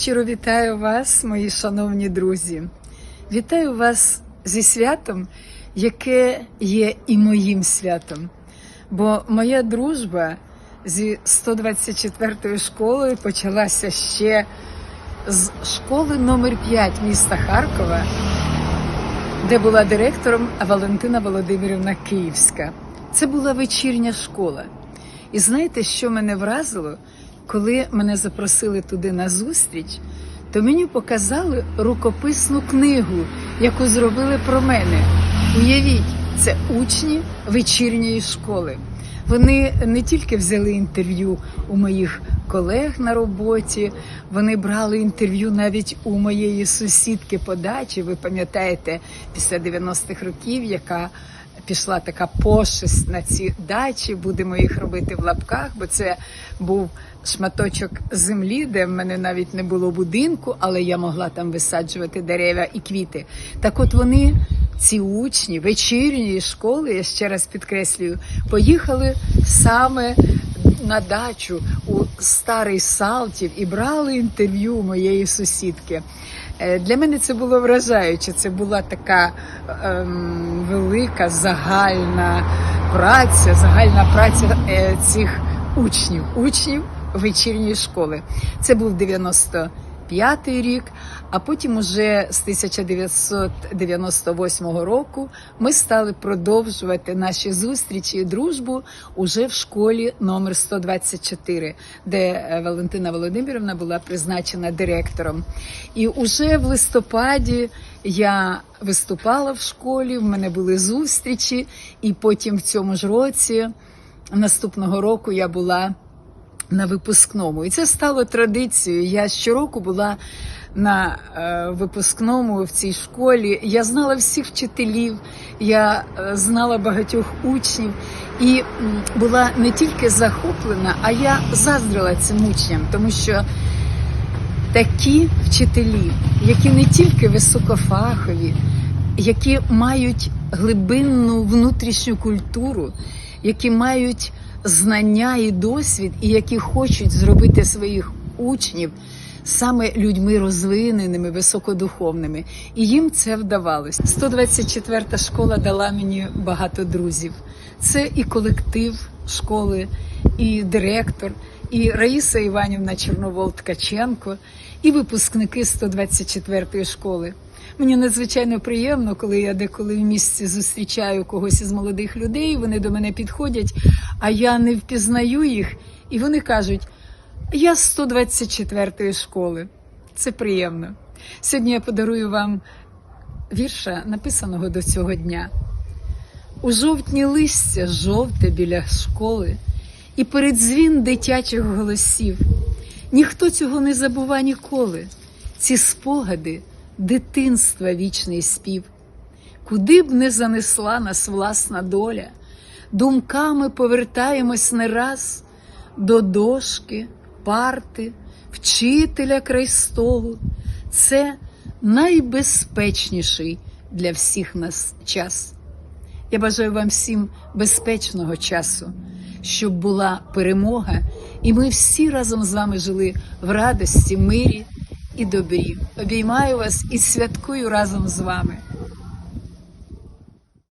Щиро вітаю вас, мої шановні друзі. Вітаю вас зі святом, яке є і моїм святом. Бо моя дружба зі 124-ю школою почалася ще з школи номер 5 міста Харкова, де була директором Валентина Володимирівна Київська. Це була вечірня школа. І знаєте, що мене вразило? Коли мене запросили туди на зустріч, то мені показали рукописну книгу, яку зробили про мене. Уявіть, це учні вечірньої школи. Вони не тільки взяли інтерв'ю у моїх колег на роботі, вони брали інтерв'ю навіть у моєї сусідки по дачі. Ви пам'ятаєте, після 90-х років, яка пішла така пошесть на ці дачі. Будемо їх робити в лапках, бо це був шматочок землі, де в мене навіть не було будинку, але я могла там висаджувати дерева і квіти. Так, от вони, ці учні вечірньої школи, я ще раз підкреслюю, поїхали саме. На дачу у старий Салтів і брали інтерв'ю моєї сусідки. Е, Для мене це було вражаюче. Це була така ем, велика загальна праця, загальна праця е, цих учнів, учнів вечірньої школи. Це був 95-й рік, а потім уже з 1998 року ми стали продовжувати наші зустрічі і дружбу уже в школі номер 124, де е, Валентина Володимирівна була призначена директором. І уже в листопаді я виступала в школі, в мене були зустрічі, і потім в цьому ж році, наступного року, я була на випускному. І це стало традицією. Я щороку була на е, випускному в цій школі. Я знала всіх вчителів, я е, знала багатьох учнів і м, була не тільки захоплена, а я заздрила цим учням, тому що такі вчителі, які не тільки високофахові, які мають глибинну внутрішню культуру, які мають знання і досвід, і які хочуть зробити своїх учнів саме людьми розвиненими, високодуховними. І їм це вдавалось. 124-та школа дала мені багато друзів. Це і колектив школи, і директор, і Раїса Іванівна Чорновол Ткаченко, і випускники 124-ї школи. Мені надзвичайно приємно, коли я деколи в місті зустрічаю когось із молодих людей, вони до мене підходять, а я не впізнаю їх, і вони кажуть: я з 124-ї школи. Це приємно. Сьогодні я подарую вам вірша, написаного до цього дня. У жовтні листя жовте біля школи, і передзвін дитячих голосів. Ніхто цього не забува ніколи. Ці спогади дитинства вічний спів. Куди б не занесла нас власна доля, думками повертаємось не раз до дошки, парти, вчителя край столу. Це найбезпечніший для всіх нас час. Я бажаю вам всім безпечного часу, щоб була перемога, і ми всі разом з вами жили в радості, мирі і добрі. Обіймаю вас і святкую разом з вами.